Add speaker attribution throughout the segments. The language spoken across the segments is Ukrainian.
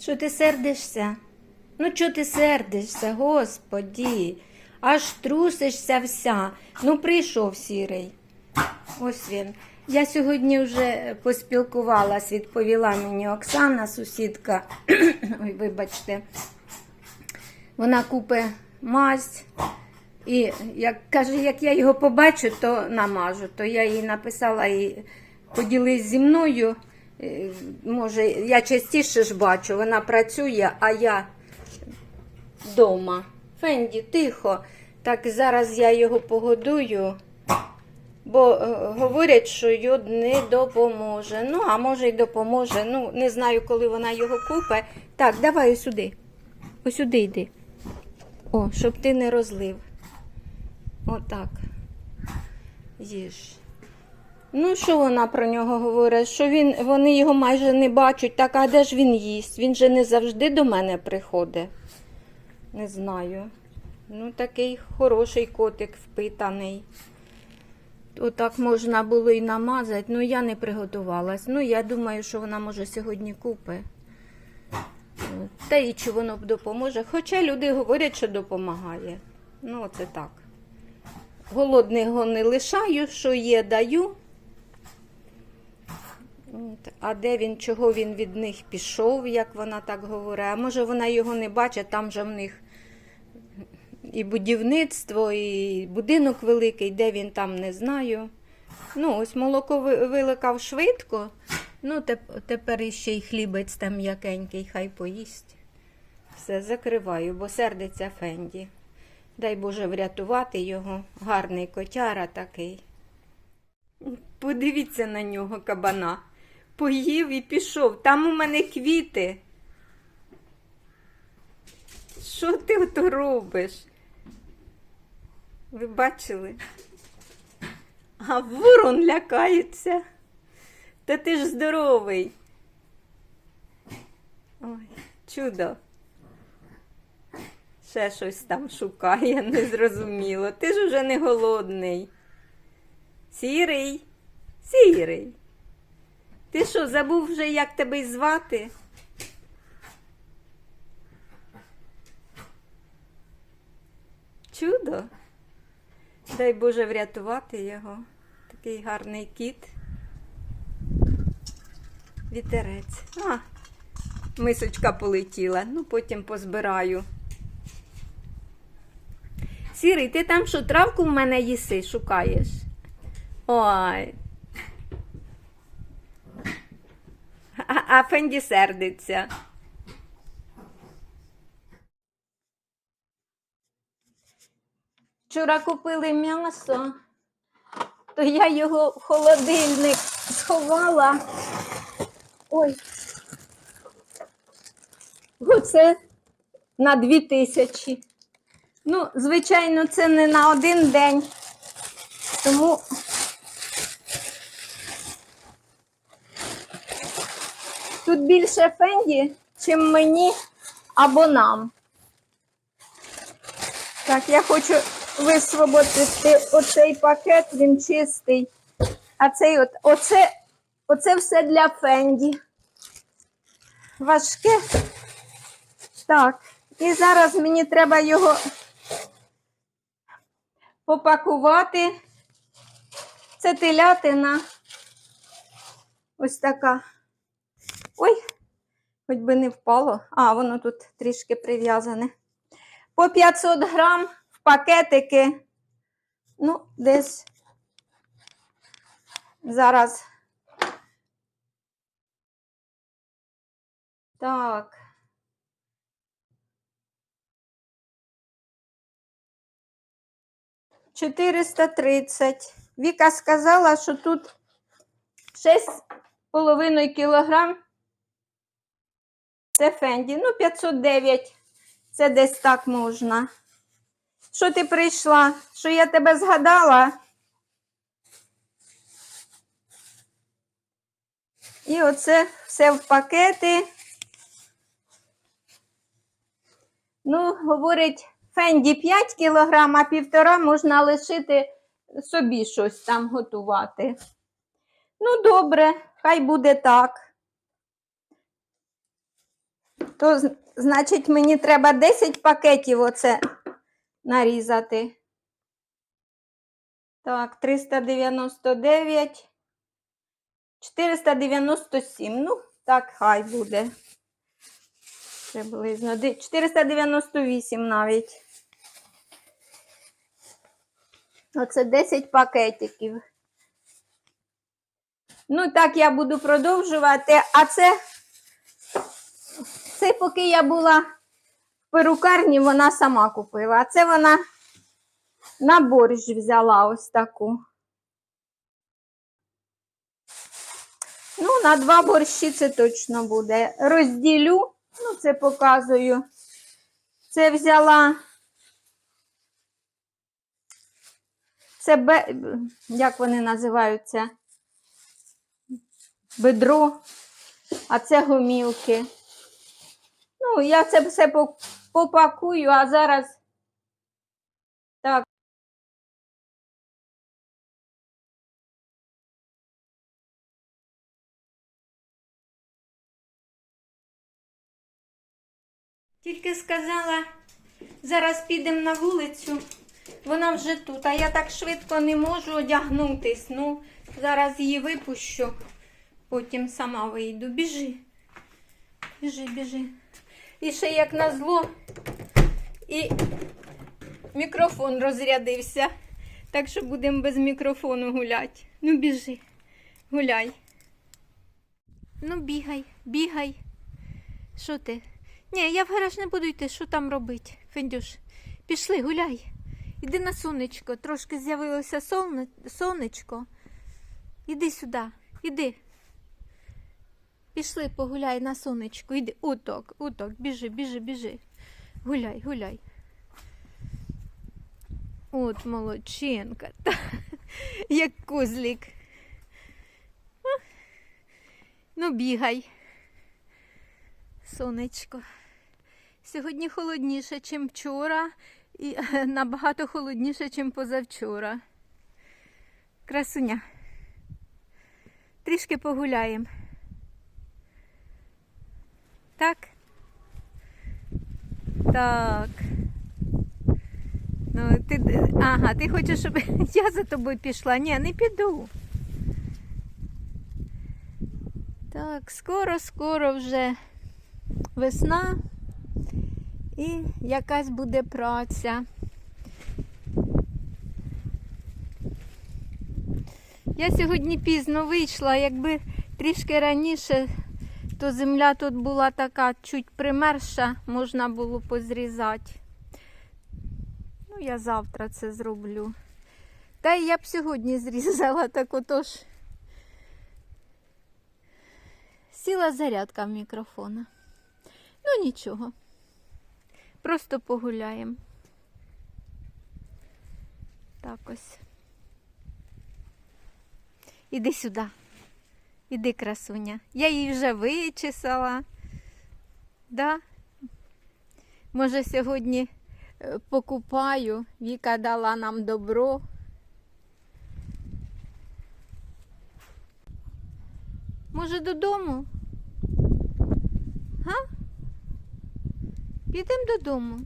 Speaker 1: Що ти сердишся? Ну, чого ти сердишся, господі? Аж трусишся вся. Ну, прийшов сірий. Ось він. Я сьогодні вже поспілкувалась, відповіла мені Оксана, сусідка. Ой, вибачте. Вона купить мазь. І як каже, як я його побачу, то намажу. То я їй написала і поділись зі мною. Е, Може, я частіше ж бачу, вона працює, а я вдома. Фенді, тихо. Так зараз я його погодую, бо е, говорять, що йод не допоможе. Ну, а може й допоможе. Ну, не знаю, коли вона його купить. Так, давай ось сюди. Ось сюди йди. О, щоб ти не розлив. Отак. Їж. Ну, що вона про нього говорить? Що він, вони його майже не бачать. Так, а де ж він їсть? Він же не завжди до мене приходить. Не знаю. Ну, такий хороший котик впитаний. Отак можна було і намазати. Ну, я не приготувалась. Ну, я думаю, що вона може сьогодні купить. Та і чи воно б допоможе. Хоча люди говорять, що допомагає. Ну, оце так. Голодного не лишаю, що є, даю. А де він, чого він від них пішов, як вона так говорить. А може вона його не бачить, там же в них і будівництво, і будинок великий, де він там не знаю. Ну, ось молоко ви- виликав швидко. Ну, тепер іще й хлібець там м'якенький, хай поїсть. Все, закриваю, бо сердиться Фенді. Дай Боже врятувати його. Гарний котяра такий. Подивіться на нього, кабана. Поїв і пішов. Там у мене квіти. Що ти ото робиш? Ви бачили? А ворон лякається. Та ти ж здоровий. Ой, чудо. Ще щось там шукає, незрозуміло. Ти ж уже не голодний. Сірий, сірий. Ти що, забув вже, як тебе звати? Чудо. Дай Боже врятувати його. Такий гарний кіт. Вітерець. А, мисочка полетіла. Ну, потім позбираю. Сірий, ти там що, травку в мене їси, шукаєш? Ой. А, Фенді сердиться. Вчора купили м'ясо, то я його в холодильник сховала. Ой. Оце на дві тисячі. Ну, звичайно, це не на один день. Тому тут більше фенді, чим мені або нам. Так, я хочу висвободити оцей пакет, він чистий. А цей от, оце, оце все для фенді. Важке. Так, і зараз мені треба його попакувати. Це телятина. Ось така. Ой, хоч би не впало. А, воно тут трішки прив'язане. По 500 грам в пакетики. Ну, десь зараз. Так. Чотириста тридцять. Віка сказала, що тут шість половиною кілограм. Це Фенді. Ну, 509. Це десь так можна. Що ти прийшла? Що я тебе згадала? І оце все в пакети. Ну, говорить, Фенді 5 кілограм, а півтора можна лишити собі щось там готувати. Ну, добре, хай буде так. То значить мені треба 10 пакетів оце нарізати. Так, 399. 497. Ну, так, хай буде. Приблизно. 498 навіть. Оце 10 пакетиків. Ну, так я буду продовжувати. А це, це поки я була в перукарні, вона сама купила. А це вона на борщ взяла ось таку. Ну, на два борщі це точно буде. Розділю, ну, це показую. Це взяла. Це бе... як вони називаються? Бедро, а це гомілки. Ну, я це все попакую, а зараз так. Тільки сказала, зараз підемо на вулицю. Вона вже тут, а я так швидко не можу одягнутись. Ну, зараз її випущу, потім сама вийду. Біжи. Біжи, біжи. І ще як назло, і мікрофон розрядився. Так що будемо без мікрофону гуляти. Ну, біжи, гуляй. Ну, бігай, бігай. Що ти? Ні, я в гараж не буду йти, що там робити, Фендюш. Пішли, гуляй. Іди на сонечко, трошки з'явилося сонечко. Іди сюди, іди. Пішли, погуляй на сонечку. Іди. Уток, уток, біжи, біжи, біжи. Гуляй, гуляй. От молодчинка. Та, як козлік. Ну, бігай. Сонечко. Сьогодні холодніше, ніж вчора, і е, набагато холодніше, ніж позавчора. Красуня. Трішки погуляємо. Так? Так. Ну, ти, ага, ти хочеш, щоб я за тобою пішла? Ні, не піду. Так, скоро-скоро вже весна і якась буде праця. Я сьогодні пізно вийшла, якби трішки раніше, то земля тут була така чуть примерша, можна було позрізати. Ну, я завтра це зроблю. Та й я б сьогодні зрізала, так отож. Сіла зарядка в мікрофона. Ну нічого. Просто погуляємо. Так ось. Іди сюди. Іди, красуня. Я її вже вичесала. Да? Може, сьогодні е, покупаю. Віка дала нам добро. Може, додому? Га? Підемо додому.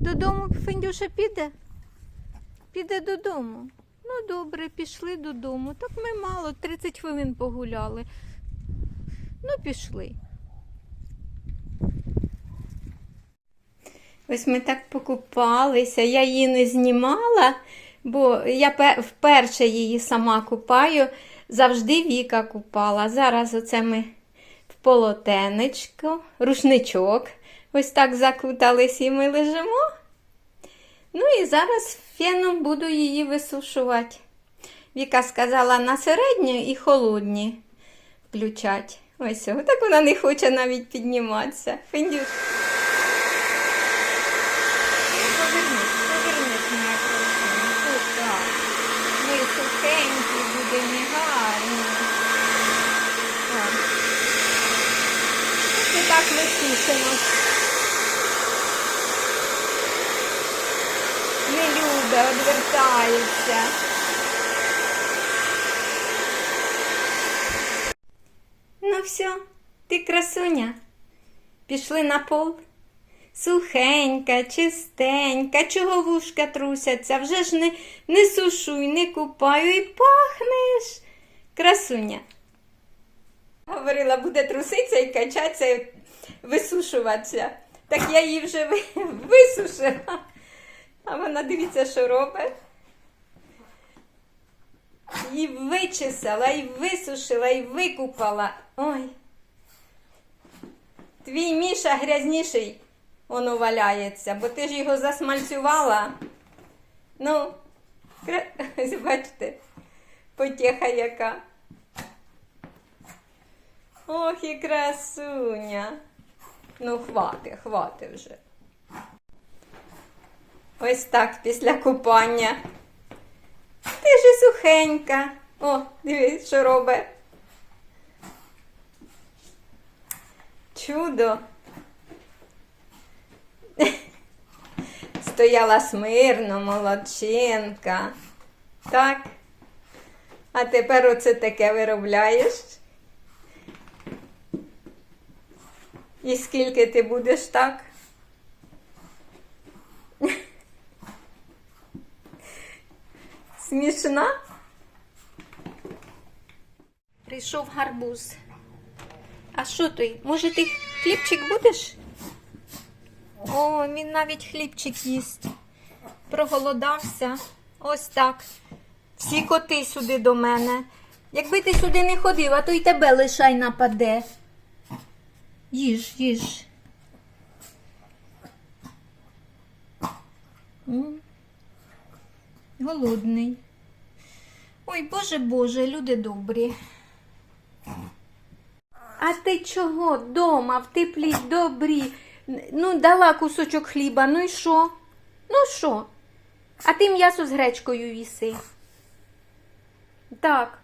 Speaker 1: Додому Фендюша піде? Піде додому. Добре, пішли додому. Так ми мало, 30 хвилин погуляли. Ну, пішли. Ось ми так покупалися. Я її не знімала, бо я вперше її сама купаю. Завжди Віка купала. Зараз оце ми в полотенечко, рушничок. Ось так закутались і ми лежимо. Ну і зараз феном буду її висушувати. Віка сказала на середню і холодні включати. Ось, о, так вона не хоче навіть підніматися. Фендюш. Повернись, повернись, моя красуня. Так. Ми сухенькі будемо гарні. Так. Ось висушимо. Не любить, одвертається. Ну все, Ти красуня. Пішли на пол. Сухенька, чистенька, чого вушка трусяться, вже ж не, не сушуй, не купаю і пахнеш. Красуня. Говорила, буде труситися і качатися, і висушуватися. Так я її вже висушила. А вона дивіться, що робить. І вичесала, і висушила, і викупала. Ой. Твій Міша грязніший воно валяється, бо ти ж його засмальцювала. Ну, бачите, потєха яка. Ох, і красуня. Ну, хвати, хвати вже. Ось так після купання. Ти ж і сухенька. О, дивись, що робить. Чудо. Стояла смирно, молодчинка. Так. А тепер оце таке виробляєш. І скільки ти будеш так? Смішна? Прийшов гарбуз. А що ти? Може, ти хлібчик будеш? О, він навіть хлібчик їсть. Проголодався. Ось так. Всі коти сюди до мене. Якби ти сюди не ходила, то й тебе лишай нападе. Їж, їж. Голодний. Ой, Боже Боже, люди добрі. А ти чого дома в теплі добрі? Ну, дала кусочок хліба, ну і що? Ну що? А ти м'ясо з гречкою віси. Так.